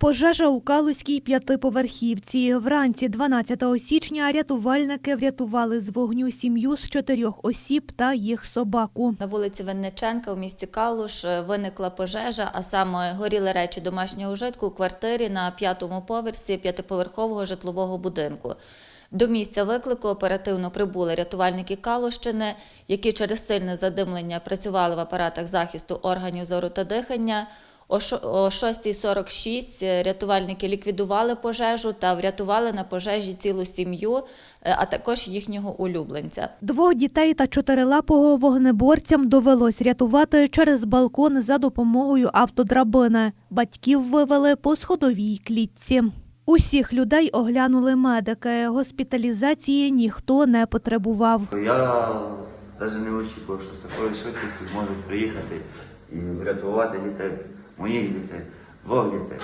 Пожежа у Калузькій п'ятиповерхівці. Вранці 12 січня рятувальники врятували з вогню сім'ю з чотирьох осіб та їх собаку. На вулиці Винниченка у місті Калуш е, виникла пожежа, а саме горіли речі домашнього ужитку у квартирі на п'ятому поверсі п'ятиповерхового житлового будинку. До місця виклику оперативно прибули рятувальники Калущини, які через сильне задимлення працювали в апаратах захисту органів зору та дихання. О шо- О 6.46 рятувальники ліквідували пожежу та врятували на пожежі цілу сім'ю, е, а також їхнього улюбленця. Двох дітей та чотирилапого вогнеборцям довелось рятувати через балкон за допомогою автодрабини. Батьків вивели по сходовій клітці. Усіх людей оглянули медики. Госпіталізації ніхто не потребував. Я навіть не очікував, що з такою швидкістю зможуть приїхати і врятувати дітей, моїх дітей, двох дітей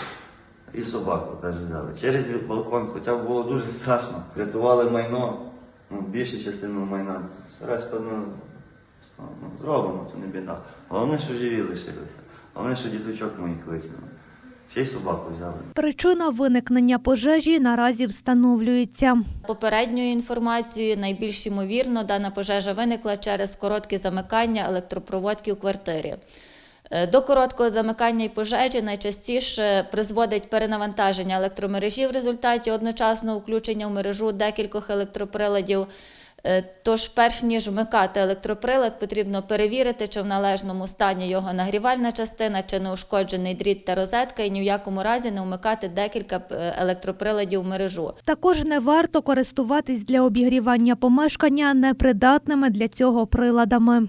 і собаку навіть взяли. Через балкон, хоча було дуже страшно. Врятували майно, ну, більшу частину майна. Все решта, ну, ну, зробимо, то не біда. Головне, що живі лишилися. Головне, що діточок моїх викинули. Ще й собаку взяли. Причина виникнення пожежі наразі встановлюється. Попередньою інформацією, найбільш ймовірно, дана пожежа виникла через коротке замикання електропроводки у квартирі. Е, До короткого замикання і пожежі найчастіше призводить перенавантаження електромережі в результаті одночасного включення в мережу декількох електроприладів. Е, Тож, перш ніж вмикати електроприлад, потрібно перевірити, чи в належному стані його нагрівальна частина, чи не ушкоджений дріт та розетка, і ні в якому разі не вмикати декілька е, електроприладів в мережу. Також не варто користуватись для обігрівання помешкання непридатними для цього приладами.